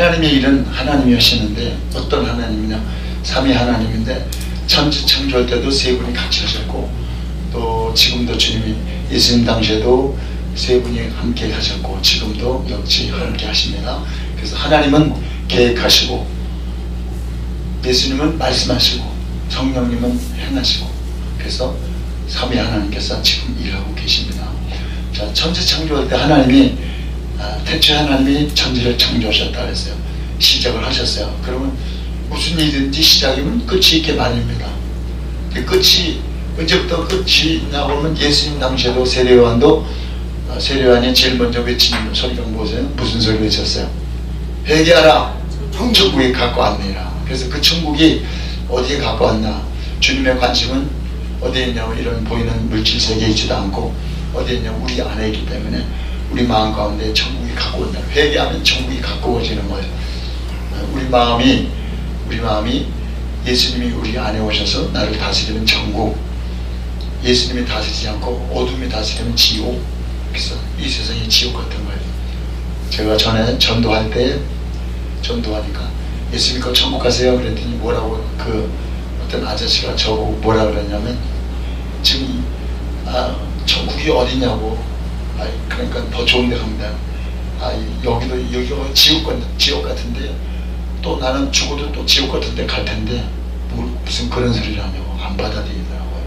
하나님의 일은 하나님이 하시는데 어떤 하나님이냐 삼위 하나님인데 천지 창조할 때도 세 분이 같이 하셨고 또 지금도 주님이 예수님 당시에도 세 분이 함께 하셨고 지금도 역시 함께 하십니다. 그래서 하나님은 계획하시고 예수님은 말씀하시고 성령님은 행하시고 그래서 삼위 하나님께서 지금 일하고 계십니다. 자 천지 창조할 때 하나님이 아, 태초에 하나님이 천지를 창조하셨다 그랬어요. 시작을 하셨어요. 그러면 무슨 일이든지 시작이면 끝이 있게 마련입니다. 그 끝이 언제부터 끝이 하면 예수님 당시에도 세례요한도 어, 세례요한이 제일 먼저 외치는 소리가 뭐세요? 무슨 소리 외쳤어요? 회개하라 천국이 갖고 왔느니라 그래서 그 천국이 어디에 갖고 왔나 주님의 관심은 어디에 있냐고 이런 보이는 물질 세계에 있지도 않고 어디에 있냐고 우리 안에 있기 때문에 우리 마음 가운데 천국이 갖고 온다. 회개하면 천국이 오지는 거예요. 어, 우리 마음이 우리 마음이 예수님이 우리 안에 오셔서 나를 다스리는 천국 예수님이 다스리지 않고 어둠이 다스리는 지옥 그래서 이 세상이 지옥 같은 거예요. 제가 전에 전도할 때 전도하니까 예수 믿고 천국 가세요 그랬더니 뭐라고 그 어떤 아저씨가 저보고 뭐라 그랬냐면 지금 아 천국이 어디냐고 아 그러니까 더 좋은 데 갑니다. 아 여기도 여기가 지옥 같 지옥 같은데 또 나는 죽어도 또 지옥 같은 데 갈 텐데 뭐, 무슨 그런 소리를 하냐고 안 받아들이더라고요.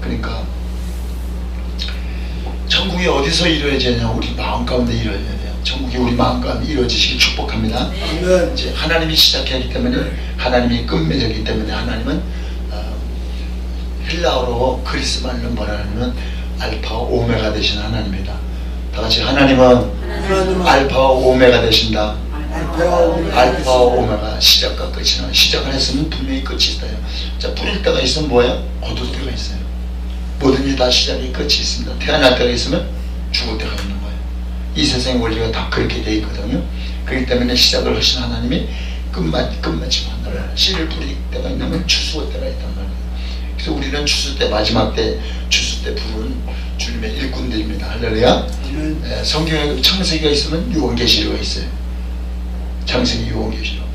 그러니까 천국이 어디서 이루어지냐 우리 마음 가운데 이루어져야 돼요. 천국이 우리 마음 가운데 이루어지시길 축복합니다. 아멘. 이제 하나님이 시작하기 때문에 하나님이 끝맺었기 때문에 하나님은 어, 헬라어로 그리스 말로 뭐라 하냐면 알파와 오메가 되신 하나님이다 다 같이 하나님은 알파와 오메가 되신다. 알파와 오메가 시작과 끝이 나 시작을 했으면 분명히 끝이 있어요. 자 뿌릴 때가 있으면 뭐예요? 거둘 때가 있어요. 뭐든지 다 시작이 끝이 있습니다. 태어날 때가 있으면 죽을 때가 있는 거예요. 이 세상의 원리가 다 그렇게 돼 있거든요. 그렇기 때문에 시작을 하신 하나님이 끝만 끝마치고 한다는 씨를 뿌릴 때가 있냐면 추수 때가 있단 말이에요. 그래서 우리는 추수 때 마지막 때 추수 때 부르는 주님의 일꾼들입니다 할렐루야. 예, 성경에 창세기가 있으면 유언계시록가 있어요. 창세기 유언계시록.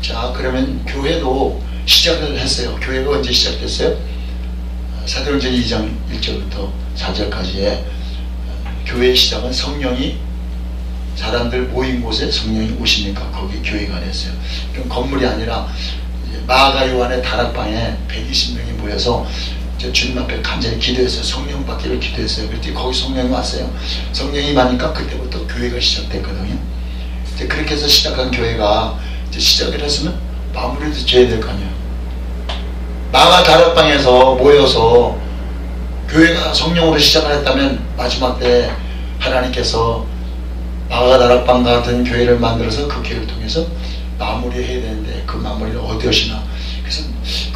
자 그러면 교회도 시작을 했어요. 교회가 언제 시작됐어요? 어, 사도행전 2장 1절부터 4절까지의 교회의 시작은 성령이 사람들 모인 곳에 성령이 오시니까 거기 교회가 됐어요. 그럼 건물이 아니라 마가 요한의 다락방에 120명이 모여서 주님 앞에 간절히 기도했어요. 성령 받기를 기도했어요. 그랬더니 거기 성령이 왔어요. 성령이 많으니까 그때부터 교회가 시작됐거든요. 이제 그렇게 해서 시작한 교회가 이제 시작을 했으면 마무리도 지어야 될 거 아니에요. 마가 다락방에서 모여서 교회가 성령으로 시작을 했다면 마지막 때 하나님께서 마가 다락방 같은 교회를 만들어서 그 교회를 통해서 마무리해야 되는데 그 마무리를 어디 하시나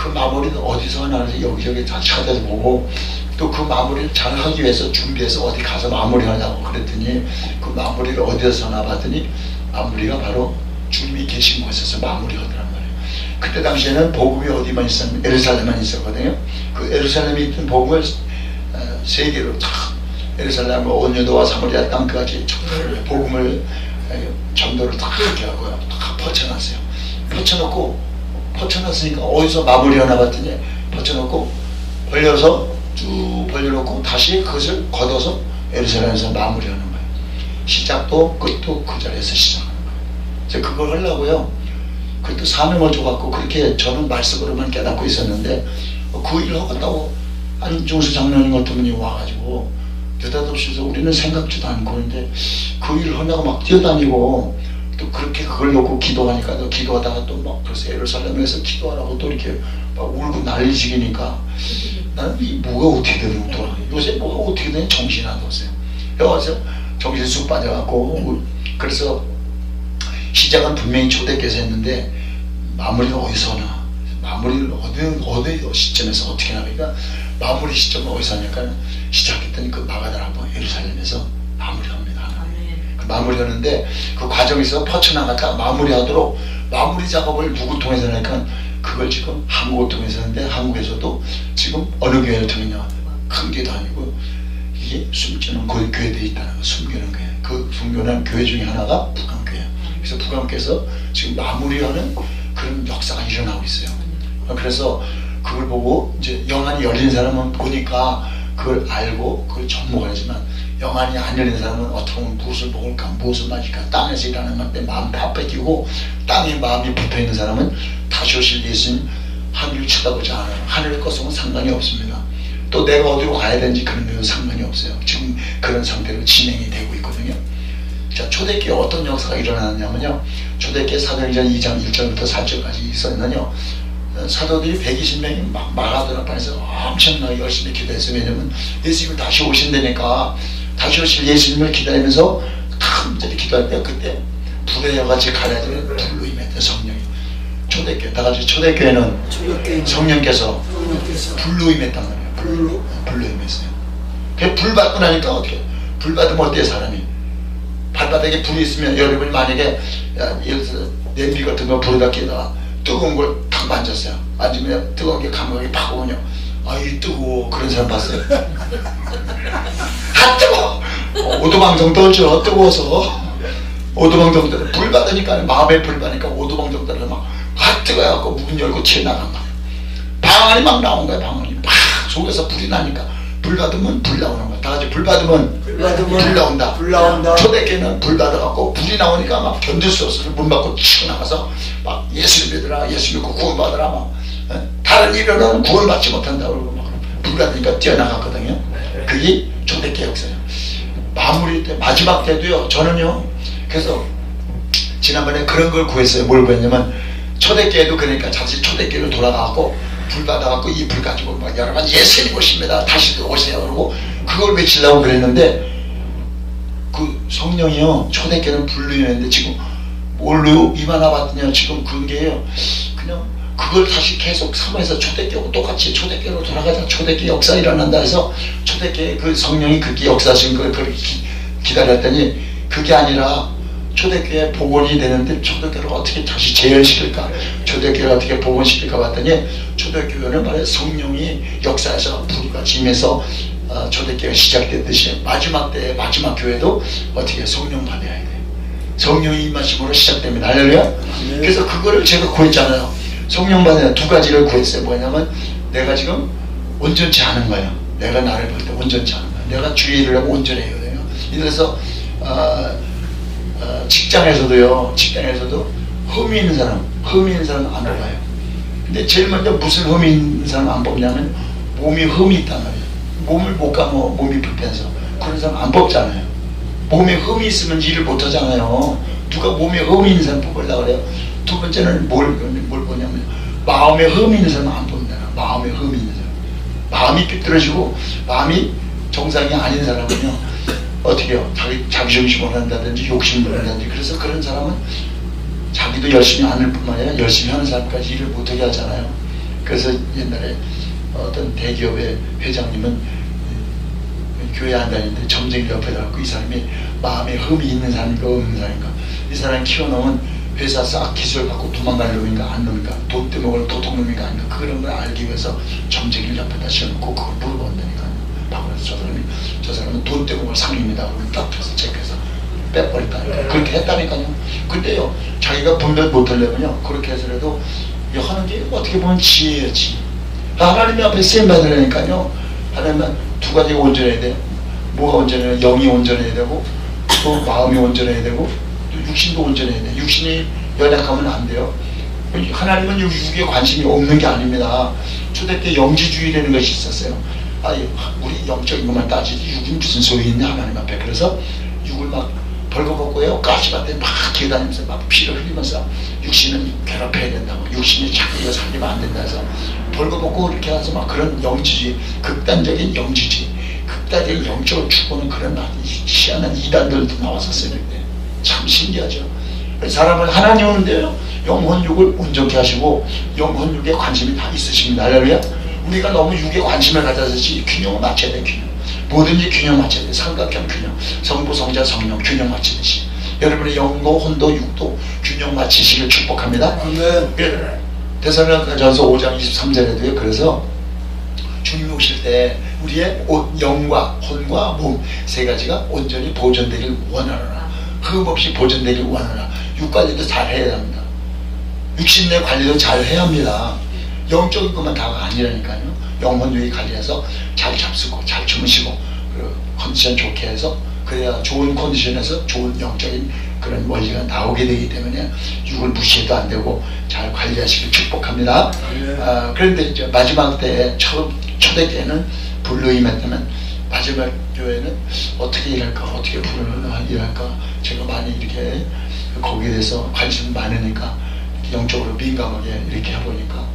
그 마무리는 어디서 하나 해서 여기저기 다 찾아서 보고 또 그 마무리를 잘 하기 위해서 준비해서 어디 가서 마무리하냐고 그랬더니 그 마무리를 어디서 하나 봤더니 마무리가 바로 주님이 계신 곳에서 마무리하더란 말이에요. 그때 당시에는 복음이 어디만 있었냐면 에르살렘만 있었거든요. 그 에르살렘에 있던 복음을 어, 세계로 다 에르살렘과 온유도와 사마리아 땅까지 복음을 에, 전도를 다 그렇게 하고요 다 퍼쳐놨어요. 퍼쳐놓고 퍼쳐놨으니까 어디서 마무리하나 봤더니 퍼쳐놓고 벌려서 쭉 벌려놓고 다시 그것을 걷어서 에르살렘에서 마무리하는 거예요. 시작도 끝도 그 자리에서 시작하는 거예요. 제가 그걸 하려고요. 그것도 사명을 줘갖고 그렇게 저는 말씀으로만 깨닫고 있었는데 그 일을 하겠다고 안중수 장로님 같은 분이 와가지고 느닷없이 해서 우리는 생각지도 않고 근데 그 일을 하냐고 막 뛰어다니고 또 그렇게 그걸 놓고 기도하니까 또 기도하다가 또막 그래서 예루살렘에서 기도하라고 또 이렇게 막 울고 난리지기니까 나는 이 뭐가 어떻게 되는 거야? 요새 뭐가 어떻게 되는 정신이 안 없어요. 여기서 정신 쑥 빠져갖고 그래서 시작은 분명히 초대께서 했는데 마무리는 어디서 하나? 마무리를 어디 어디 시점에서 어떻게 하나? 그러니까 마무리 시점은 어디서 하니까 시작했더니 그 마가다락방 예루살렘에서 마무리하는데 그 과정에서 퍼쳐나갔다 마무리하도록 마무리 작업을 누구 통해서 하니까 그걸 지금 한국을 통해서 하는데 한국에서도 지금 어느 교회를 통했냐. 큰 교회도 아니고 이게 숨기는 그 교회들이 있다는 거 숨기는 교회. 그 숨기는 교회 중에 하나가 북한교회. 그래서 부감께서 지금 마무리하는 그런 역사가 일어나고 있어요. 어, 그래서 그걸 보고 이제 영안이 열린 사람은 보니까 그걸 알고 그걸 접목하지만 영안이 안 열린 사람은 어떻게 보면 무엇을 먹을까 무엇을 마실까 땅에서 일하는 건데 마음 다 뺏기고 땅에 마음이 붙어 있는 사람은 다시 오실 예수님 하늘을 쳐다보지 않아요. 하늘의 것은 상관이 없습니다. 또 내가 어디로 가야 되는지 그런 데도 상관이 없어요. 지금 그런 상태로 진행이 되고 있거든요. 자, 초대교회 어떤 역사가 일어나냐면요. 초대교회 사도행전 2장 1절부터 4절까지 있었는요. 어, 사도들이 120명이 막 마가도나판에서 엄청나게 열심히 기도했어요. 왜냐면 예수님이 다시 오신다니까 다시 오실 예수님을 기다리면서 간절히 기도할 때 그때 불의 여같이 가려지는 불로 임했던 성령이 초대교회 다 같이 초대교회는 성령께서 성령께서 불로 임했단 말이에요. 불로 불로 임했어요. 그불 받고 나니까 어떻게? 불 받으면 어때요 사람이? 발바닥에 불이 있으면 여러분이 만약에 야, 예를 들어서 냄비 같은 거 불에다 끼다가 뜨거운 걸 탁 만졌어요. 만지면 뜨거운 게 감각이 팍 오냐. 아이 뜨거워 그런 사람 봤어요. 아 뜨거. 어, 오도방정 떨죠 뜨거워서. 오도방정 떨어. 불 받으니까 마음에 불 받으니까 오도방정 떨어 막아 뜨거워갖고 문 열고 튀어나간 거야. 방언이 막 나온 거야 방언이 막 속에서 불이 나니까 불 받으면 불 나오는 거야 다 같이 불 받으면 불 받으면 불 나온다 불 나온다. 초대교회는 불 받아갖고 불이 나오니까 막 견딜 수 없어 문 받고 치고 나가서 막 예수 믿으라 예수 믿고 구원 받으라 막 어? 다른 일은 구원받지 못한다 그러고 막불 받으니까 뛰어나갔거든요 그게 초대교회 역사예요 마무리 때 마지막 때도요 저는요 그래서 지난번에 그런 걸 구했어요. 뭘 구했냐면 초대교회도 그러니까 자칫 초대교회로 돌아가고 불 받아갖고 이 불 가지고 막 여러분 예수님 오십니다. 다시도 오세요. 그러고 그걸 외치려고 그랬는데 그 성령이요 초대교회는 불로 인했는데 지금 뭘로 이만화 봤더니 지금 그런 게요 그냥 그걸 다시 계속 삼아서 초대교회 똑같이 초대교회로 돌아가자. 초대교회 역사 일어난다 해서 초대교회 그 성령이 그게 역사하신 걸 그렇게 기- 기다렸더니 그게 아니라 초대교회 복원이 되는데 초대교회를 어떻게 다시 재현시킬까? 초대교회를 어떻게 복원시킬까 봤더니 초대교회는 말해 성령이 역사에서 불과 짐에서 어, 초대교회 시작됐듯이 마지막 때 마지막 교회도 어떻게 성령 받아야 돼. 성령이 임하심으로 시작됩니다. 할렐루야. 그래서 그거를 제가 구했잖아요 성령 받아야 두 가지를 구했어요. 뭐냐면 내가 지금 온전치 않은 거예요. 내가 나를 볼 때 온전치 않은 거예요. 내가 주의를 하고 온전해야 돼요. 이래서 어, 어, 직장에서도요. 직장에서도 흠이 있는 사람 흠이 있는 사람 안 뽑아요. 근데 제일 먼저 무슨 흠이 있는 사람 안 뽑냐면 몸이 흠이 있단 말이에요. 몸을 못 감어 몸이 불편해서. 그런 사람 안 뽑잖아요. 몸에 흠이 있으면 일을 못 하잖아요 누가 몸에 흠이 있는 사람 뽑으려고 그래요. 두 번째는 뭘, 뭘 보냐면 마음에 흠이 있는 사람 안 뽑는다. 마음에 흠이 있는 사람. 마음이 삐뚤어지고 마음이 정상이 아닌 사람은요 어떻게 해요? 자기, 자기 중심을 한다든지 욕심을 한다든지 그래서 그런 사람은 자기도 열심히 안 할 뿐만 아니라 열심히 하는 사람까지 일을 못하게 하잖아요. 그래서 옛날에 어떤 대기업의 회장님은 교회 안 다니는데 점쟁이 옆에 가고 이 사람이 마음에 흠이 있는 사람인가 없는 사람인가 이 사람 키워놓으면 회사 싹 기술 받고 도망갈 놈인가 안 놈인가 돈 떼먹을 도둑 놈인가 아닌가 그런 걸 알기 위해서 점쟁이를 옆에다 씌워놓고 그걸 물어본다니까요. 바꾸면서 저 사람이 저 사람은 돈 떼먹을 상입니다. 그러면 딱 쳐서 체크해서 빼버릴까요. 그렇게 했다니까요. 근데요 자기가 분별 못하려면요 그렇게 해서라도 이 하는 게 어떻게 보면 지혜예요 지혜 하나님 앞에 쓰임 받으려니까요. 하나님은 두 가지가 온전해야 돼요. 뭐가 온전해야 돼요? 영이 온전해야 되고 또 마음이 온전해야 되고 또 육신도 온전해야 돼요 육신이 연약하면 안 돼요. 하나님은 육- 육에 관심이 없는 게 아닙니다. 초대 때 영지주의라는 것이 있었어요. 아, 우리 영적인 것만 따지지 육이 무슨 소용이 있냐 하나님 앞에. 그래서 육을 막 벌거벗고요 가시밭에 막 기다니면서 막 피를 흘리면서 육신은 괴롭혀야 된다고 육신이 자기가 살리면 안 된다 해서 벌거벗고 이렇게 해서 막 그런 영지주의 극단적인 영지주의 극단적인 영적으로 추구하는 그런 희한한 이단들도 나왔었어요 참 신기하죠. 사람을 하나님 오는데요. 영혼 육을 온전케 하시고 영혼 육에 관심이 다 있으십니다. 할렐루야. 우리가 너무 육에 관심을 가져서지 균형을 맞춰야 돼 균형. 뭐든지 균형 맞춰야 돼. 삼각형 균형. 성부 성자 성령 균형 맞추듯이. 여러분의 영도 혼도 육도 균형 맞추시길 축복합니다. 아멘. 대사로전서 5장 23절에도요. 그래서 주님 오실 때 우리의 옷, 영과 혼과 몸 세 가지가 온전히 보존되길 원하노라 흠 없이 보존되길 원하노라 육 관리도 잘 해야 합니다. 육신 내 관리도 잘 해야 합니다. 영적인 것만 다가 아니라니까요. 영혼주의 관리해서 잘 잡수고 잘 주무시고 컨디션 좋게 해서 그래야 좋은 컨디션에서 좋은 영적인 그런 원리가 나오게 되기 때문에 육을 무시해도 안 되고 잘 관리하시길 축복합니다. 네. 아, 그런데 이제 마지막 때 처음 초대 때는 불로 임했 다면 마지막 교회는 어떻게 일할까 어떻게 불을 일할까 제가 많이 이렇게 거기에 대해서 관심 많으니까 영적으로 민감하게 이렇게 해보니까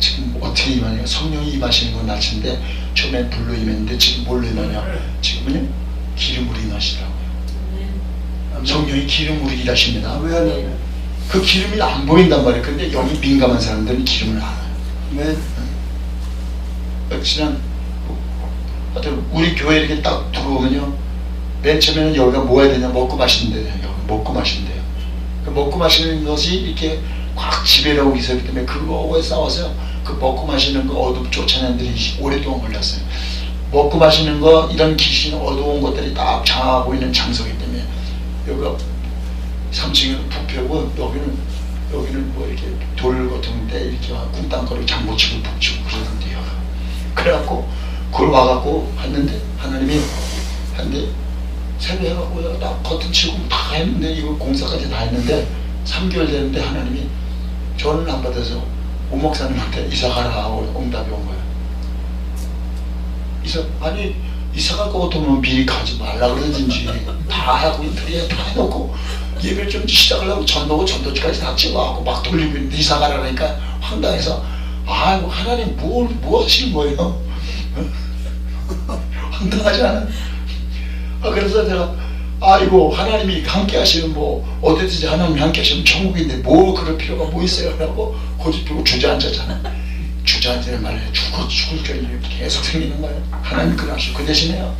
지금 어떻게 임하냐. 성령이 임하시는 건 낯인데 처음엔 불로 임했는데 지금 뭘로 임하냐. 지금은요 기름으로 임하시더라고요. 성령이 기름으로 일하십니다. 아멘. 그 기름이 안 보인단 말이에요. 근데 영이 민감한 사람들은 기름을 알아요. 아멘. 지난 하여튼 우리 교회 이렇게 딱 들어오면요 맨 처음에는 여기가 뭐 해야 되냐? 먹고 마시는 여기 먹고 마시는 데요. 그 먹고 마시는 것이 이렇게 꽉 지배라고 있었기 때문에 그거에 싸워서 그 먹고 마시는 거 어둠 쫓아내는 들이 오랫동안 걸렸어요. 먹고 마시는 거 이런 귀신 어두운 것들이 딱 장하고 있는 장소이기 때문에 여기가 3층에는 부패고 여기는 여기는 뭐 이렇게 돌 같은 데 이렇게 쿵땅거리고 장구치고 북치고 그러던데요. 그래갖고 그걸 와갖고 했는데 하나님이 한데 새로 해갖고 딱 커튼 치고 다 했는데 이거 공사까지 다 했는데 3개월 됐는데 하나님이 저는 안 받아서 오 목사님한테 이사 가라 하고 응답이 온 거예요 이사 아니 이사 갈거 같으면 미리 가지 말라 그러든지 다 하고 인터리어 다 해놓고 예배를 좀 시작하려고 전도고 전도지까지 다 찍어갖고 막 돌리고 있는데 이사 가라 그러니까 황당해서 아이고 하나님 뭘, 뭐 하시는 거예요? 황당하지 않아요? 아, 그래서 제가 아이고 하나님이 함께 하시면 뭐 어디든지 하나님이 함께 하시면 천국인데 뭐 그럴 필요가 뭐 있어요? 라고 고집피고 주저앉았잖아요 주저앉는 말에 죽어 죽을 결이 계속 생기는 거예요 하나님 그러시고 그 대신에요.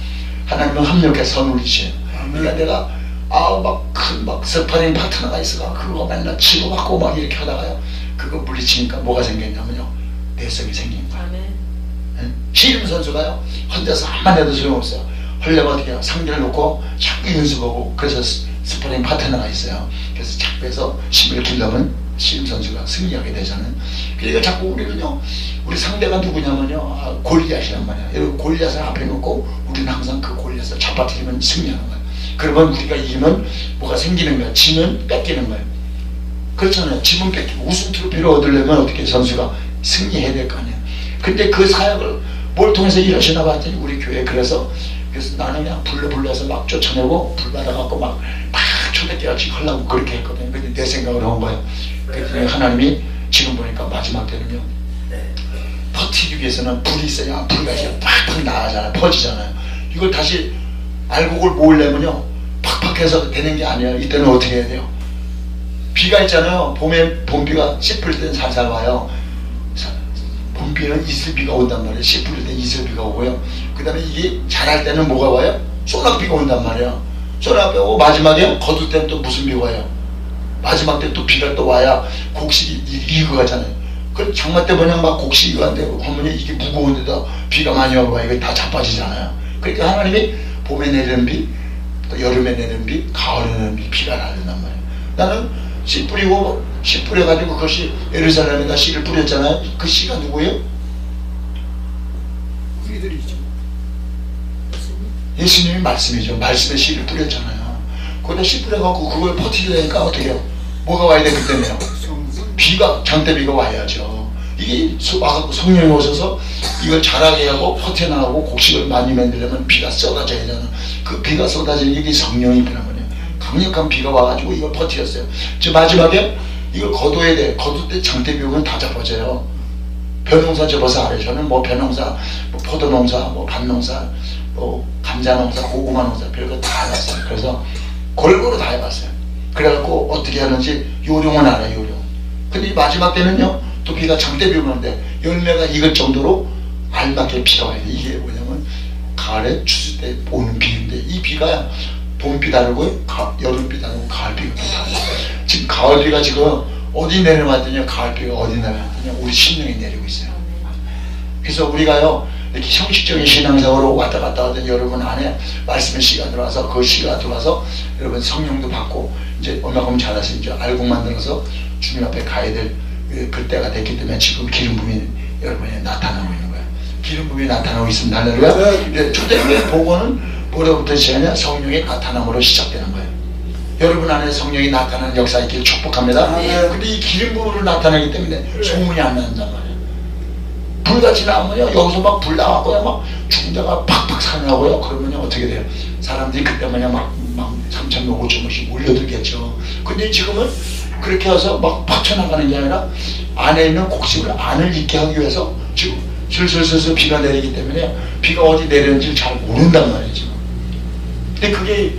하나님은 합력해서 누리시요 그러니까 내가 아우 막큰막 스파링 파트너가 있어가 그거 맨날 치고받고 막 이렇게 하다가요. 그거 물리치니까 뭐가 생겼냐면요. 내성이 생긴 거예요 씨름 선수가요. 혼자서 한만 해도 소용없어요 하려면 어떻게 해요? 상대를 놓고 자꾸 연습하고 그래서 스- 스파링 파트너가 있어요. 그래서 자꾸 해서 힘을 길러면 씨름 선수가 승리하게 되잖아요 그러니까 자꾸 우리는요 우리 상대가 누구냐면요 아, 골리앗이란 말이야 여기 골리앗을 앞에 놓고 우리는 항상 그 골리앗을 잡아뜨리면 승리하는 거예요. 그러면 우리가 이기면 뭐가 생기는 거야? 지면 뺏기는 거예요. 그렇잖아요. 지문 뺏기고 우승 트로피를 얻으려면 어떻게 선수가 승리해야 될 거 아니에요. 근데 그 사역을 뭘 통해서 일하시나 봤더니 우리 교회 그래서 그래서 나는 그냥 불러 불러서 막 쫓아내고 불 받아갖고 막 막 초대교같이 하려고 그렇게 했거든요. 근데 내 생각으로 한 거예요. 그랬더니 하나님이 지금 보니까 마지막 때는요. 버티기 위해서는 불이 있어야 불가 이렇게 팍팍 나가잖아요. 퍼지잖아요. 이걸 다시 그걸 모으려면요. 팍팍해서 되는 게 아니에요. 이때는 어떻게 해야 돼요? 비가 있잖아요. 봄에 봄비가 씨 뿌릴 때는 살살 와요. 사- 봄비는 이슬비가 온단 말이에요. 씨 뿌릴 때 이슬비가 오고요. 그 다음에 이게 자랄 때는 뭐가 와요? 소낙비가 온단 말이에요. 소낙비가 오고 마지막에 거둘 때는 또 무슨 비가 와요? 마지막 때 또 비가 또 와야 곡식이 이- 익어가잖아요. 그 장마 때 그냥 막 곡식이 익었는데 하면 이게 무거운데다 비가 많이 오고 이거 다 자빠지잖아요. 그러니까 하나님이 봄에 내리는 비, 또 여름에 내리는 비, 가을에 내리는 비, 비가 나는단 말이에요. 나는 씨 뿌리고 씨 뿌려가지고 그것이 예루살렘에다 씨를 뿌렸잖아요. 그 씨가 누구예요? 우리들이죠. 예수님이 말씀이죠. 말씀에 씨를 뿌렸잖아요. 거기다 씨 뿌려갖고 그걸 버티려니까 어떻게 해요? 뭐가 와야 되기 때문에요. 비가 장대비가 와야죠. 이게 수- 와갖고 성령이 오셔서 이걸 자라게 하고 퍼텨나가고 곡식을 많이 만들려면 비가 쏟아져야 되잖아. 그 비가 쏟아지는 게 성령이 필요한 거예요. 강력한 비가 와가지고 이걸 버티었어요. 저 마지막에 이걸 거둬야 돼. 거둘 때 장대비 오면 다 잡아져요. 벼농사 접어서 알아요. 저는 뭐 벼농사, 뭐 포도농사, 뭐 밭농사, 뭐 감자농사, 고구마 농사 별거 다 해봤어요. 그래서 골고루 다 해봤어요. 그래갖고 어떻게 하는지 요령은 알아요. 요령. 근데 이 마지막 때는요 또 비가 장대비 오는데 열매가 익을 정도로 알맞게 비가 돼 이게 뭐냐면 가을에 추수 때 오는 비인데 이 비가 봄비 다르고 가, 여름비 다르고 가을비가 또 다르고 지금 가을비가 지금 어디 내려왔더니 가을비가 어디 내려왔더니 우리 심령에 내리고 있어요 그래서 우리가요 이렇게 형식적인 신앙생활로 왔다 갔다 하던 여러분 안에 말씀의 시가 들어와서 그 시가 들어와서 여러분 성령도 받고 이제 얼마큼 자라서 이제 알곡 만들어서 주님 앞에 가야 될 그- 그때가 됐기 때문에 지금 기름 부음이 여러분에 나타나고 있는 거예요. 기름 부음이 나타나고 있습니다. 할렐루야. 네. 초대교회 복원은 뭐로부터 시작하냐? 성령의 나타남으로 시작되는 거예요. 여러분 안에 성령이 나타나는 역사 있기를 축복합니다. 아멘. 근데 이 기름 부음으로 나타나기 때문에 소문이 안 난단 말이에요. 불같이 나오면요 여기서 막 불 나왔고요 막 중자가 팍팍 사냐고요 그러면요 어떻게 돼요 사람들이 그때만야 막막 3천 명 5천 명씩 몰려들겠죠 근데 지금은 그렇게 해서 막 팍쳐나가는 게 아니라 안에 있는 곡식을 안을 잊게 하기 위해서 지금 슬슬슬슬 비가 내리기 때문에 비가 어디 내리는지 잘 모른단 말이에요 지금 근데 그게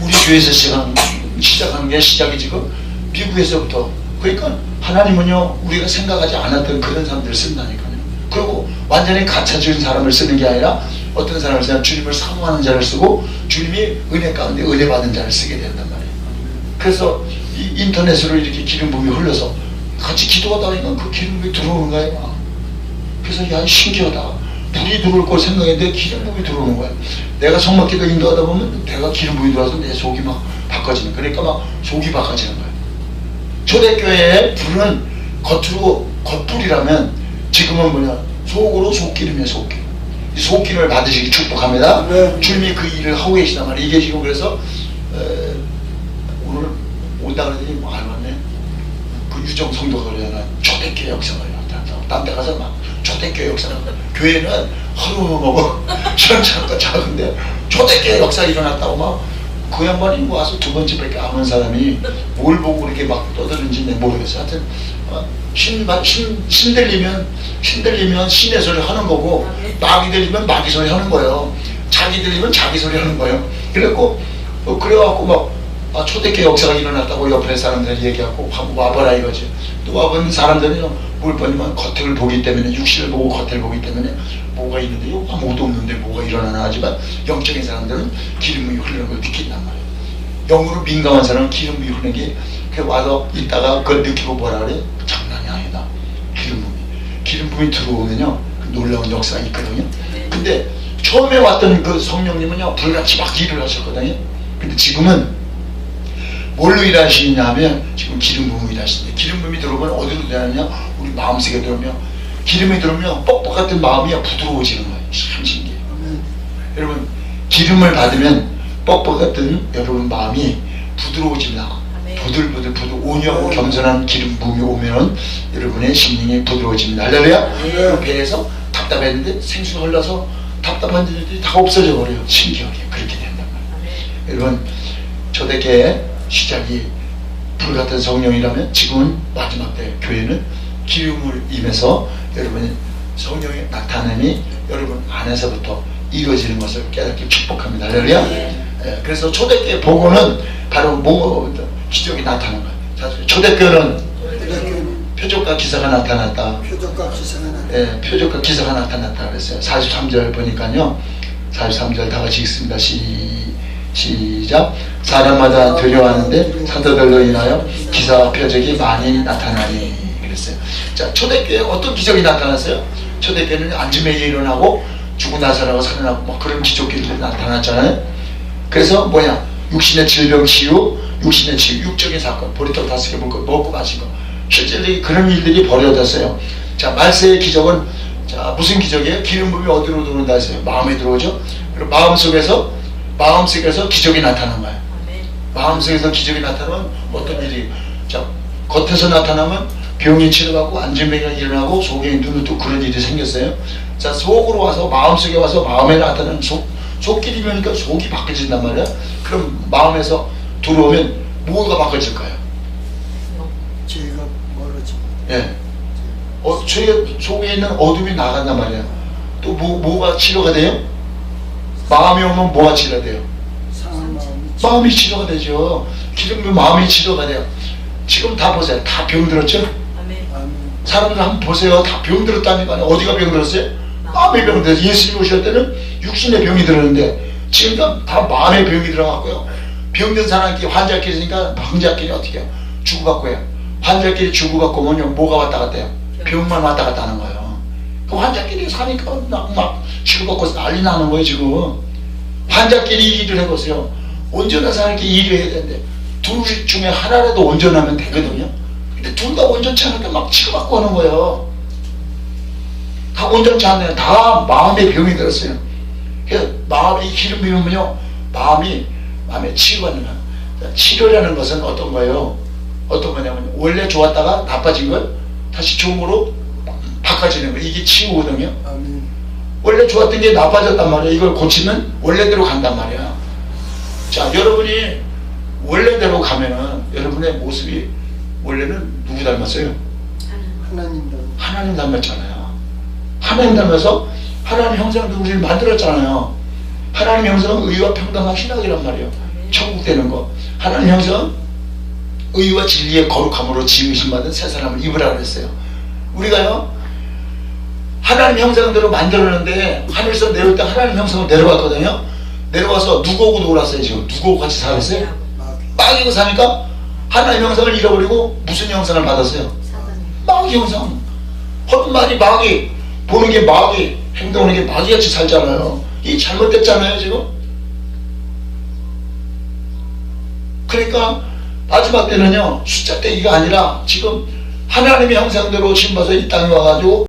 우리 교회에서 시작한, 시작한 게 시작이 지금 미국에서부터. 그러니까 하나님은요 우리가 생각하지 않았던 그런 사람들을 쓴다니까요. 그리고 완전히 갖춰진 사람을 쓰는 게 아니라 어떤 사람을 쓰냐 주님을 사모하는 자를 쓰고 주님이 은혜 가운데 은혜 받은 자를 쓰게 된단 말이에요. 그래서 이 인터넷으로 이렇게 기름 부음이 흘러서 같이 기도하다 보니까 그 기름 부음이 들어오는 거예요 그래서 야 신기하다 불이 들어올 걸 생각했는데 기름 부음이 들어오는 거야. 내가 성막기도 인도하다 보면 내가 기름 부음이 들어와서 내 속이 막 바꿔지는. 그러니까 막 속이 바꿔지는 거야. 초대교회의 불은 겉으로 겉불이라면 지금은 뭐냐? 속으로 속기름이에요 속기름 이 속기름을 받으시기 축복합니다. 네. 주님이 그 일을 하고 계시단 말이에요. 이게 지금 그래서 에, 오늘 온다 그러더니 뭐안 왔네. 그 유정 성도가 그러잖아 초대교회 역사가 딴데 가서 막 초대교회 역사는 교회는 먹어 시원찮고 작은데 초대교회 역사 일어났다고 막 그 양반이 와서 두 번째밖에 안 온 사람이 뭘 보고 그렇게 막 떠드는지 내 모르겠어. 하여튼 어, 신, 신, 신 들리면 신 들리면 신의 소리 하는 거고 마귀 들리면 마귀 소리 하는 거예요. 자기 들리면 자기 소리 하는 거예요. 그래갖고 어, 그래갖고 막 아, 초대교회 역사가 일어났다고 옆에 사람들이 얘기하고 와봐라 이거지. 또 와본 사람들은 뭘 보냐면 겉을 보기 때문에 육신을 보고 겉을 보기 때문에 뭐가 있는데 요 아무것도 없는데 뭐가 일어나나 하지만 영적인 사람들은 기름이 흐르는 걸 느낀단 말이에요. 영으로 민감한 사람은 기름이 흐르는 게그 와서 있다가 그걸 느끼고 뭐라 그래? 장난이 아니다. 기름 부음이. 기름 부음이 들어오면요 그 놀라운 역사가 있거든요. 근데 처음에 왔던 그 성령님은요 불같이 막 일을 하셨거든요. 근데 지금은 뭘로 일하시냐 하면 지금 기름 부음이 일하시는데 기름 부음이 들어오면 어디로 되느냐 우리 마음속에 들어오면 기름이 들어오면 뻑뻑 같은 마음이 부드러워지는 거예요. 참 신기해요. 여러분 기름을 받으면 뻑뻑 같은 여러분 마음이 부드러워집니다. 아멘. 부들부들 부들 온유하고 겸손한 기름 부음이 오면 여러분의 심령이 부드러워집니다. 할렐루야. 그 배에서 답답했는데 생수가 흘러서 답답한 일들이 다 없어져 버려요. 신기하게 그렇게 된단 말이에요. 여러분 초대교회 시작이 불같은 성령이라면 지금은 마지막 때 교회는 기름을 임해서 여러분 성령의 나타남이 여러분 안에서부터 이루어지는 것을 깨닫기 축복합니다. 할렐루야. 예, 그래서 초대교회 복음은 바로 뭐 기적이 나타난 거예요. 자, 초대교회는 표적과 기사가 나타났다. 표적과 기사가 나. 예, 표적과 기사가 나타났다 그랬어요. 43절 보니까요. 43절 다 같이 읽습니다. 시, 시작. 사람마다 되려하는데 사도들로 인하여 기사와 표적이 많이 나타나니 그랬어요. 자, 초대교회 어떤 기적이 나타났어요? 초대교회는 안지매이 일어나고 죽은 나사라고 살아나고 막 그런 기적들이 나타났잖아요. 그래서 뭐냐? 육신의 질병 치유, 육신의 치유, 육적인 사건, 보리떡 다섯 개 먹고, 먹고 마신 거. 실제로 그런 일들이 벌어졌어요. 자, 말세의 기적은 자 무슨 기적이에요? 기름 부음이 어디로 들어온다 했어요? 마음에 들어오죠? 그리고 마음 속에서 마음 속에서 기적이 나타난 거예요. 아멘. 마음 속에서 기적이 나타나면 어떤 일이 자 겉에서 나타나면 병이 치료하고 안전병이 일어나고 속에 눈을 또 그런 일이 생겼어요. 자 속으로 와서 마음 속에 와서 마음에 나타나는 속 속길이면니까 속이 바뀌어진단 말이야. 그럼 마음에서 들어오면 뭐가 바뀌어질 거예요? 죄가 멀어집니다. 예. 어, 죄 속에 있는 어둠이 나간단 말이에요. 또 뭐, 뭐가 치료가 돼요? 마음이 오면 뭐가 치료가 돼요? 상한 마음이 치료가 되죠. 기름도 마음이 치료가 돼요. 지금 다 보세요. 다 병들었죠? 사람들 한번 보세요. 다 병들었다니까. 어디가 병들었어요? 마음의 병들었어요. 예수님 오실 때는 육신의 병이 들었는데 지금 다 마음의 병이 들어갔고요. 병든 사람끼리 환자끼리 있으니까 환자끼리 어떻게 해요? 주고받고요. 환자끼리 주고받고 뭐냐 뭐가 왔다 갔다 해요? 병만 왔다 갔다 하는 거예요. 그 환자끼리 사니까 막, 막 치료받고 난리 나는 거예요 지금. 환자끼리 일을 해보세요. 온전한 사람끼리 일을 해야 되는데 둘 중에 하나라도 온전하면 되거든요. 근데 둘 다 온전치 않으니까 막 치고받고 하는 거예요. 다 온전치 않네요. 다 마음의 병이 들었어요. 그래서 마음이 기름 비우면요. 마음이 마음에 치유받는 거예요. 자, 치료라는 것은 어떤 거예요? 어떤 거냐면 원래 좋았다가 나빠진 걸 다시 좋은 거로 바꿔지는 거예요. 이게 치유거든요. 아멘. 원래 좋았던 게 나빠졌단 말이야. 이걸 고치면 원래대로 간단 말이야. 자, 여러분이 원래대로 가면은 여러분의 모습이 원래는 누구 닮았어요? 하나님 닮 하나님 닮았잖아요. 하나님 닮아서 하나님 형상으로 우리를 만들었잖아요. 하나님 형상은 의와 평등한 신학이란 말이에요. 천국 되는 거. 하나님 형상은 의와 진리의 거룩함으로 지으신 받은 새 사람을 입으라 그랬어요. 우리가요, 하나님 형상대로 만들었는데, 하늘에서 내려올 때 하나님 형상으로 내려왔거든요. 내려와서 누구하고 놀았어요, 지금? 누구하고 같이 살았어요? 마귀고 사니까 하나님 형상을 잃어버리고 무슨 형상을 받았어요? 마귀 형상. 하는 말이 마귀, 보는 게 마귀, 행동하는 게 마귀같이 살잖아요. 이 잘못됐잖아요, 지금. 그러니까 마지막 때는요, 숫자 떼기가 아니라 지금 하나님의 형상대로 봐서 이 땅에 와가지고